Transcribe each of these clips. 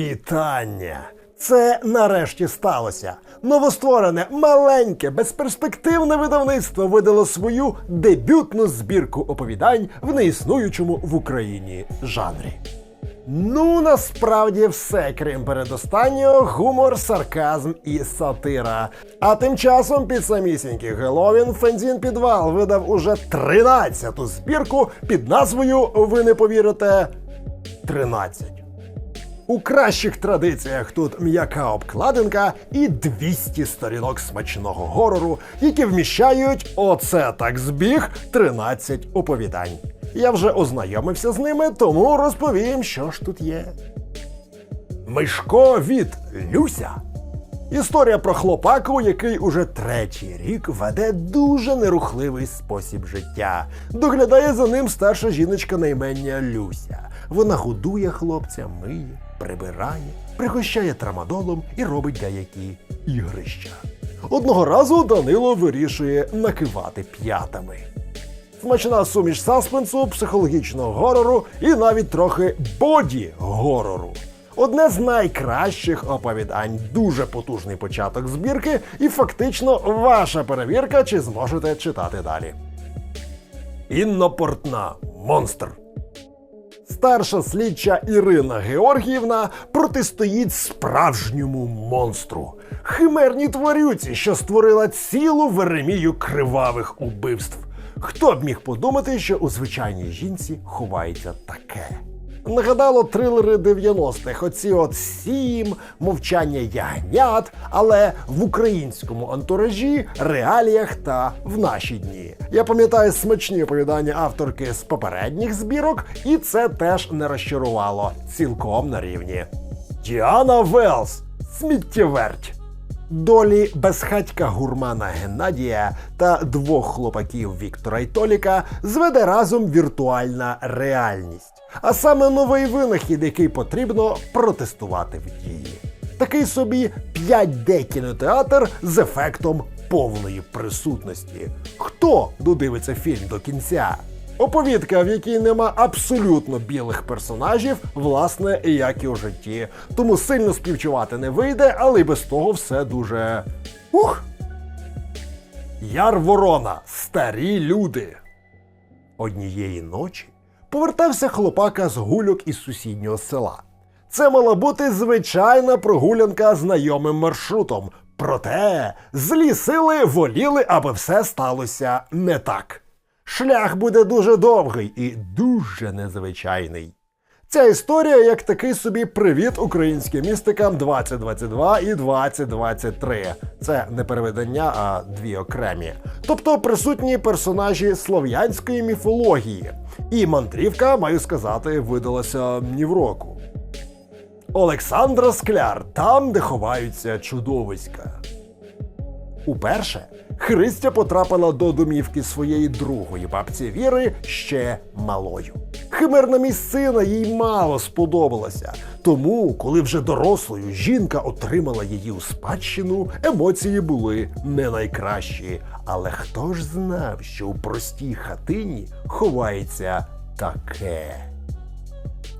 Вітання! Це нарешті сталося. Новостворене маленьке безперспективне видавництво видало свою дебютну збірку оповідань в неіснуючому в Україні жанрі. Ну, насправді все, крім передостаннього, гумор, сарказм і сатира. А тим часом під самісінький Геловін Фензін Підвал видав уже 13-ту збірку під назвою, ви не повірите, 13. У кращих традиціях тут м'яка обкладинка і 200 сторінок смачного горору, які вміщають оце так збіг 13 оповідань. Я вже ознайомився з ними, тому розповім, що ж тут є. Мишко від Люся. Історія про хлопаку, який уже третій рік веде дуже нерухливий спосіб життя. Доглядає за ним старша жіночка на імення Люся. Вона годує хлопця, миє, прибирає, пригощає трамадолом і робить деякі ігрища. Одного разу Данило вирішує накивати п'ятами. Смачна суміш саспенсу, психологічного горору і навіть трохи боді горору. Одне з найкращих оповідань, дуже потужний початок збірки, і фактично ваша перевірка, чи зможете читати далі. Інна Портна монстр. Старша слідча Ірина Георгіївна протистоїть справжньому монстру, химерній тварюці, що створила цілу веремію кривавих убивств. Хто б міг подумати, що у звичайній жінці ховається таке? Нагадало трилери 90-х, оці от сім, мовчання ягнят, але в українському антуражі, реаліях та в наші дні. Я пам'ятаю смачні оповідання авторки з попередніх збірок, і це теж не розчарувало цілком на рівні. Діана Велс сміттєверть. Долі безхатька гурмана Геннадія та двох хлопаків Віктора і Толіка зведе разом віртуальна реальність, а саме новий винахід, який потрібно протестувати в дії. Такий собі 5D кінотеатр з ефектом повної присутності. Хто додивиться фільм до кінця? Оповідка, в якій нема абсолютно білих персонажів, власне, як і у житті. Тому сильно співчувати не вийде, але й без того все дуже. Ух! Яр Ворона. Старі люди. Однієї ночі повертався хлопака з гульок із сусіднього села. Це мала бути звичайна прогулянка знайомим маршрутом. Проте злі сили воліли, аби все сталося не так. Шлях буде дуже довгий і дуже незвичайний. Ця історія як такий собі привіт українським містикам 2022 і 2023. Це не переведення, а дві окремі. Тобто присутні персонажі слов'янської міфології. І мандрівка, маю сказати, видалася ні в року. Олександра Скляр там, де ховаються чудовиська. Уперше Христя потрапила до домівки своєї другої бабці Віри ще малою. Химерна місцина їй мало сподобалася. Тому, коли вже дорослою жінка отримала її у спадщину, емоції були не найкращі. Але хто ж знав, що у простій хатині ховається таке?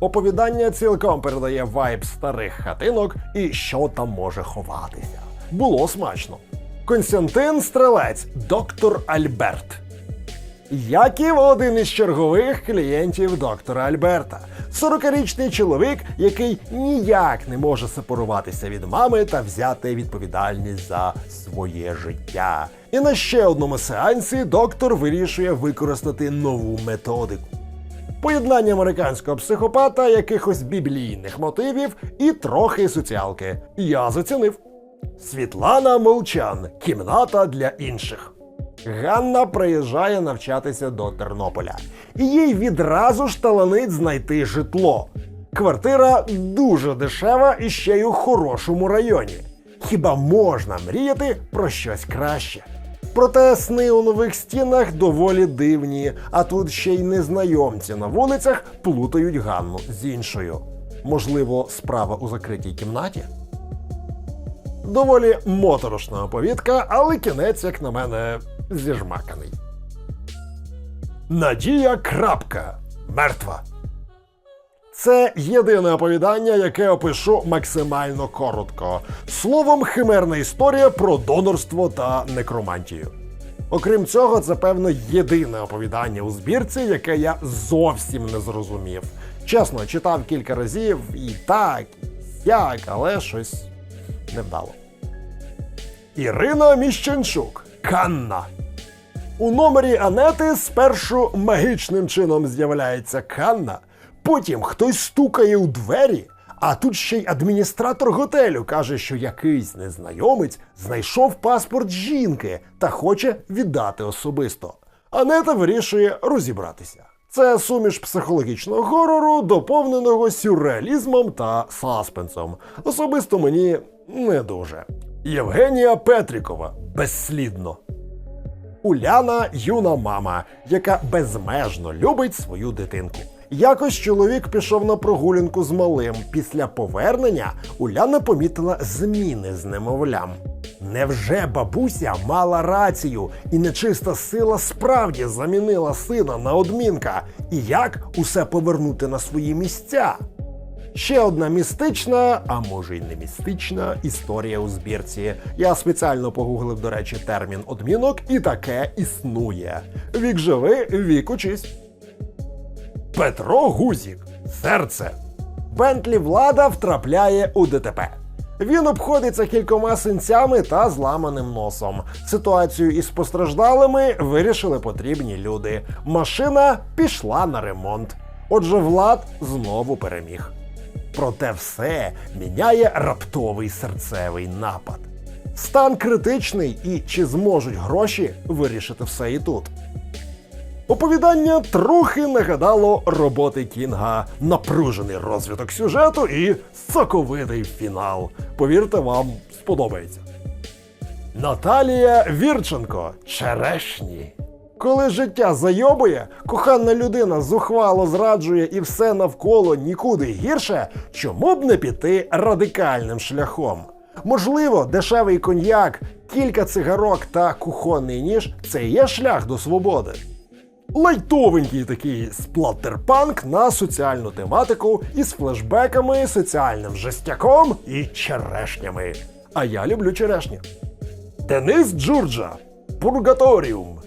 Оповідання цілком передає вайб старих хатинок і що там може ховатися. Було смачно. Константин Стрелець, доктор Альберт. Яків один із чергових клієнтів доктора Альберта. 40-річний чоловік, який ніяк не може сепаруватися від мами та взяти відповідальність за своє життя. І на ще одному сеансі доктор вирішує використати нову методику. Поєднання американського психопата, якихось біблійних мотивів і трохи соціалки. Я зацінив. Світлана Молчан. Кімната для інших. Ганна приїжджає навчатися до Тернополя. І їй відразу ж таланить знайти житло. Квартира дуже дешева і ще й у хорошому районі. Хіба можна мріяти про щось краще? Проте сни у нових стінах доволі дивні, а тут ще й незнайомці на вулицях плутають Ганну з іншою. Можливо, справа у закритій кімнаті? Доволі моторошна оповідка, але кінець, як на мене, зіжмаканий. Надія Крапка мертва. Це єдине оповідання, яке опишу максимально коротко. Словом, химерна історія про донорство та некромантію. Окрім цього, це певно єдине оповідання у збірці, яке я зовсім не зрозумів. Чесно, читав кілька разів і так, і сяк, але щось невдало. Ірина Міщенчук. Канна. У номері Анети спершу магічним чином з'являється Канна, потім хтось стукає у двері, а тут ще й адміністратор готелю каже, що якийсь незнайомець знайшов паспорт жінки та хоче віддати особисто. Анета вирішує розібратися. Це суміш психологічного горору, доповненого сюрреалізмом та саспенсом. Особисто мені не дуже. Євгенія Петрікова безслідно. Уляна юна мама, яка безмежно любить свою дитинку. Якось чоловік пішов на прогулянку з малим. Після повернення Уляна помітила зміни з немовлям. Невже бабуся мала рацію, і нечиста сила справді замінила сина на одмінка? І як усе повернути на свої місця? Ще одна містична, а може й не містична історія у збірці. Я спеціально погуглив, до речі, термін одмінок, і таке існує. Вік живи, вік учись. Петро Гузік. Серце. Бентлі влада втрапляє у ДТП. Він обходиться кількома синцями та зламаним носом. Ситуацію із постраждалими вирішили потрібні люди. Машина пішла на ремонт. Отже, влад знову переміг. Проте все міняє раптовий серцевий напад. Стан критичний і чи зможуть гроші вирішити все і тут. Оповідання трохи нагадало роботи Кінга, напружений розвиток сюжету і соковитий фінал. Повірте, вам сподобається. Наталія Вірченко Черешні. Коли життя зайобує, кохана людина зухвало зраджує і все навколо нікуди гірше, чому б не піти радикальним шляхом? Можливо, дешевий коньяк, кілька цигарок та кухонний ніж це є шлях до свободи. Лайтовенький такий сплаттерпанк на соціальну тематику із флешбеками, соціальним жестяком і черешнями. А я люблю черешні. Денис Джурджа Пургаторіум.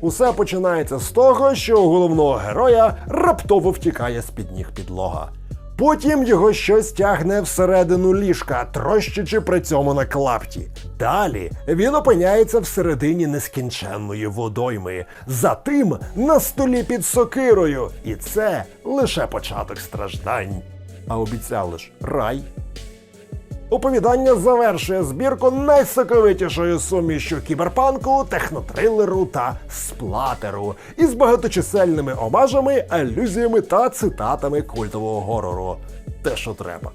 Усе починається з того, що у головного героя раптово втікає з-під ніг підлога. Потім його щось тягне всередину ліжка, трощачи при цьому на клапті. Далі він опиняється всередині нескінченної водойми, затим на столі під сокирою. І це лише початок страждань. А обіцяли ж рай. Оповідання завершує збірку найсоковитішою сумішю кіберпанку, технотрилеру та сплатеру із багаточисельними омажами, алюзіями та цитатами культового горору. Те, що треба.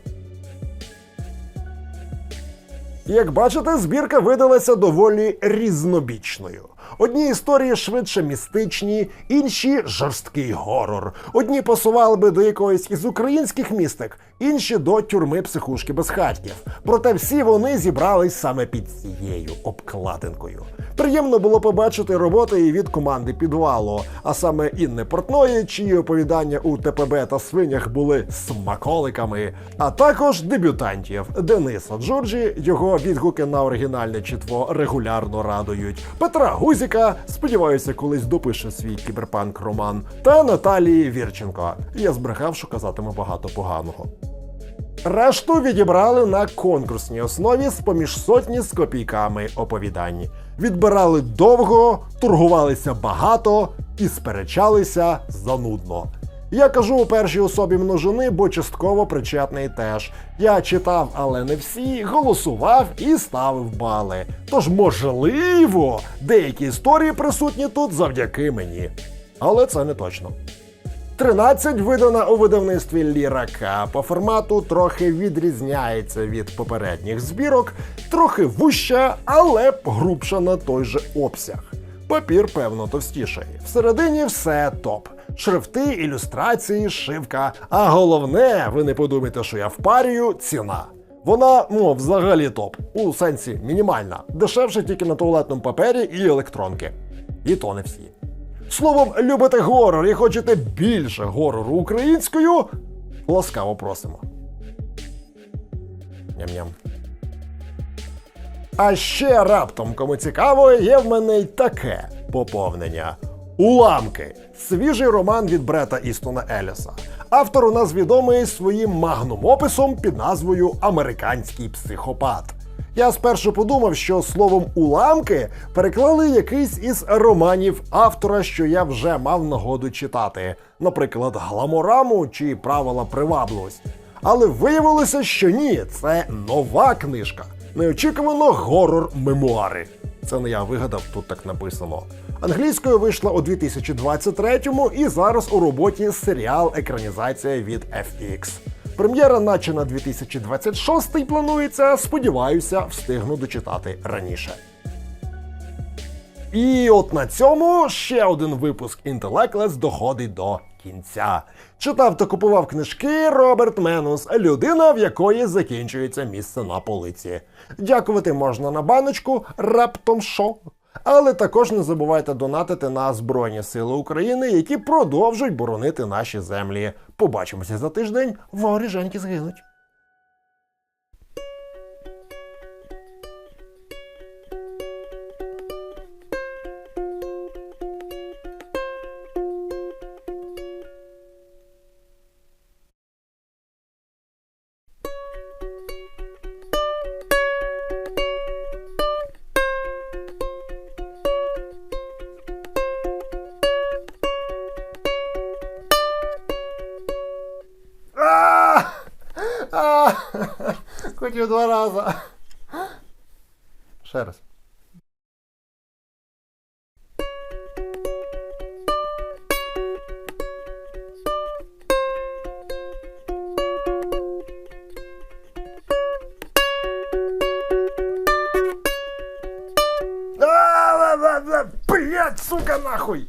Як бачите, збірка видалася доволі різнобічною. Одні історії швидше містичні, інші жорсткий горор. Одні пасували би до якоїсь із українських містик, інші до тюрми психушки безхатьків. Проте всі вони зібрались саме під цією обкладинкою. Приємно було побачити роботи від команди підвалу, а саме Інни Портної, чиї оповідання у ТПБ та свинях були смаколиками, а також дебютантів Дениса Джорджі. Його відгуки на оригінальне читво регулярно радують. Петра Гузіка, сподіваюся, колись допише свій кіберпанк роман, та Наталії Вірченко. Я збрехав, що казатиме багато поганого. Решту відібрали на конкурсній основі з поміж сотні з копійками оповідань. Відбирали довго, торгувалися багато і сперечалися занудно. Я кажу у першій особі множини, бо частково причетний теж. Я читав, але не всі, голосував і ставив бали. Тож, можливо, деякі історії присутні тут завдяки мені. Але це не точно. 13 видана у видавництві Лірака. По формату трохи відрізняється від попередніх збірок, трохи вуща, але грубша на той же обсяг. Папір, певно, товстіший. Всередині все топ. Шрифти, ілюстрації, шивка. А головне, ви не подумайте, що я впарюю, ціна. Вона, ну, взагалі топ. У сенсі мінімальна. Дешевше тільки на туалетному папері і електронки. І то не всі. Словом, любите горор і хочете більше горору українською, Ласкаво просимо. Ням-ням. А ще раптом, кому цікаво, є в мене й таке поповнення. Уламки. Свіжий роман від Брета Істона Еліса. Автор у нас відомий своїм магнум-описом під назвою Американський психопат. Я спершу подумав, що словом уламки переклали якийсь із романів автора, що я вже мав нагоду читати, наприклад, гламораму чи правила привабливості. Але виявилося, що ні, це нова книжка. Неочікувано горор-мемуари. Це не я вигадав, тут так написано. Англійською вийшла у 2023-му і зараз у роботі серіал екранізація від FX. Прем'єра, наче на 2026 планується. Сподіваюся, встигну дочитати раніше. І от на цьому ще один випуск Інтелеклес доходить до кінця. Читав та купував книжки Роберт Менус, людина, в якої закінчується місце на полиці. Дякувати можна на баночку раптом шо. Але також не забувайте донатити на Збройні Сили України, які продовжують боронити наші землі. Побачимося за тиждень, воріженьки згинуть. крутив два рази. Ще раз. Блять, сука, нахуй!